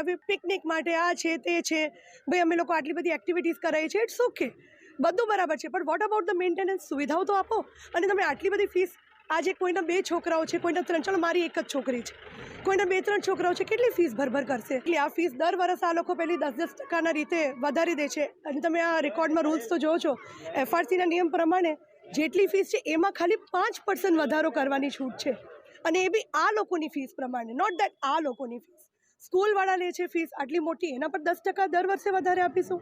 હવે પિકનિક માટે આ છે, તે છે. ભાઈ, અમે લોકો આટલી બધી એક્ટિવિટીઝ કરાવી છે. ઇટ્સ ઓકે બધું બરાબર છે. પણ વોટ અબાઉટ ધ મેન્ટેનન્સ સુવિધાઓ તો આપો? અને તમે આટલી બધી ફીસ આજે કોઈના બે છોકરાઓ છે, કોઈના ત્રણ. ચાલો, મારી એક જ છોકરી છે. કોઈના બે, ત્રણ છોકરાઓ છે, કેટલી ફીસ ભરભર કરશે? એટલે આ ફીસ દર વર્ષ આ લોકો પેલી દસ દસ ટકાના રીતે વધારી દે છે. અને તમે આ રેકોર્ડમાં રૂલ્સ તો જોવો છો. એફઆરસીના નિયમ પ્રમાણે જેટલી ફીસ છે, એમાં ખાલી પાંચ પર્સન્ટ વધારો કરવાની છૂટ છે. અને એ બી આ લોકોની ફીસ પ્રમાણે નોટ દેટ આ લોકોની ફીસ સ્કૂલવાળા લે છે ફીસ આટલી મોટી એના પર દસ ટકા દર વર્ષે વધારે આપીશું.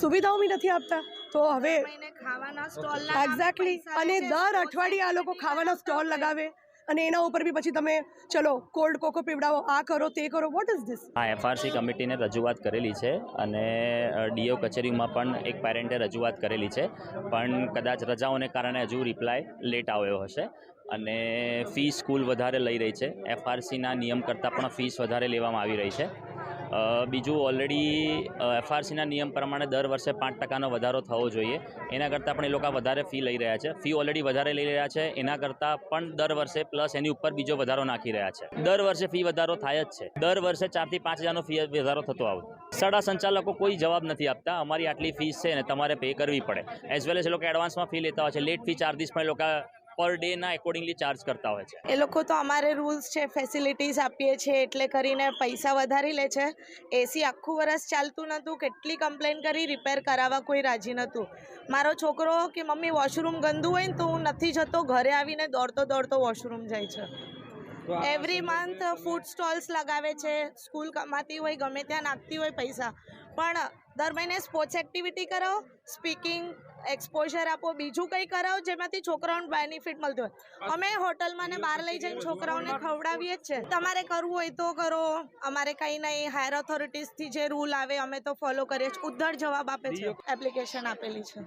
સુવિધાઓ બી નથી આપતા. તો હવે ખાવાના સ્ટોલ એક્ઝેક્ટલી અને દર અઠવાડિયે આ લોકો ખાવાના સ્ટોલ લગાવે. અને એના ઉપર બી પછી તમે ચલો કોલ્ડ કોકો પીવડાવો આ કરો તે કરો વોટ ઇઝ ધીસ આ એફઆરસી કમિટીને રજૂઆત કરેલી છે અને ડીઓ કચેરીમાં પણ એક પેરેન્ટે રજૂઆત કરેલી છે. પણ કદાચ રજાઓને કારણે હજુ રિપ્લાય લેટ આવ્યો હશે. અને ફી સ્કૂલ વધારે લઈ રહી છે. એફઆરસીના નિયમ કરતાં પણ ફીસ વધારે લેવામાં આવી રહી છે. બીજું ઓલરેડી એફઆરસીના નિયમ પ્રમાણે દર વર્ષે પાંચ ટકાનો વધારો થવો જોઈએ. એના કરતાં પણ એ લોકો વધારે ફી લઈ રહ્યા છે. ફી ઓલરેડી વધારે લઈ રહ્યા છે. એના કરતાં પણ દર વર્ષે પ્લસ એની ઉપર બીજો વધારો નાખી રહ્યા છે. દર વર્ષે ફી વધારો થાય જ છે. દર વર્ષે ચારથી પાંચ હજારનો ફી વધારો થતો આવે. સાડા સંચાલકો કોઈ જવાબ નથી આપતા. અમારી આટલી ફીસ છે ને તમારે પે કરવી પડે. એઝ વેલ એઝ એ લોકો એડવાન્સમાં ફી લેતા હોય છે. લેટ ફી ચાર્જિસ પણ એ લોકો પર ડે ના એકોર્ડિંગલી ચાર્જ કરતા હોય છે. એ લોકો તો અમારે રૂલ્સ છે ફેસિલિટીઝ આપીએ છીએ એટલે કરીને પૈસા વધારી લે છે. એસી આખું વરસ ચાલતું નહોતું કેટલી કમ્પ્લેન કરી રિપેર કરાવવા કોઈ રાજી નહોતું. મારો છોકરો કે મમ્મી વોશરૂમ ગંદુ હોય ને તો હું નથી જતો ઘરે આવીને દોડતો દોડતો વોશરૂમ જાય છે. એવરી મંથ ફૂડ સ્ટોલ્સ લગાવે છે સ્કૂલ કમાતી હોય ગમે ત્યાં નાખતી હોય પૈસા. પણ દર મહિને સ્પોર્ટ્સ એક્ટિવિટી કરાવો સ્પીકિંગ એક્સપોઝર આપો, બીજું કંઈ કરાવો જેમાંથી છોકરાઓને બેનિફિટ મળતું હોય. અમે હોટલમાં ને બહાર લઈ જઈને છોકરાઓને ખવડાવીએ જ છે. તમારે કરવું હોય તો કરો. અમારે કંઈ નહીં હાયર ઓથોરિટીઝથી જે રૂલ આવે, અમે તો ફોલો કરીએ છીએ. ઉદ્ધર જવાબ આપે છે. એપ્લિકેશન આપેલી છે.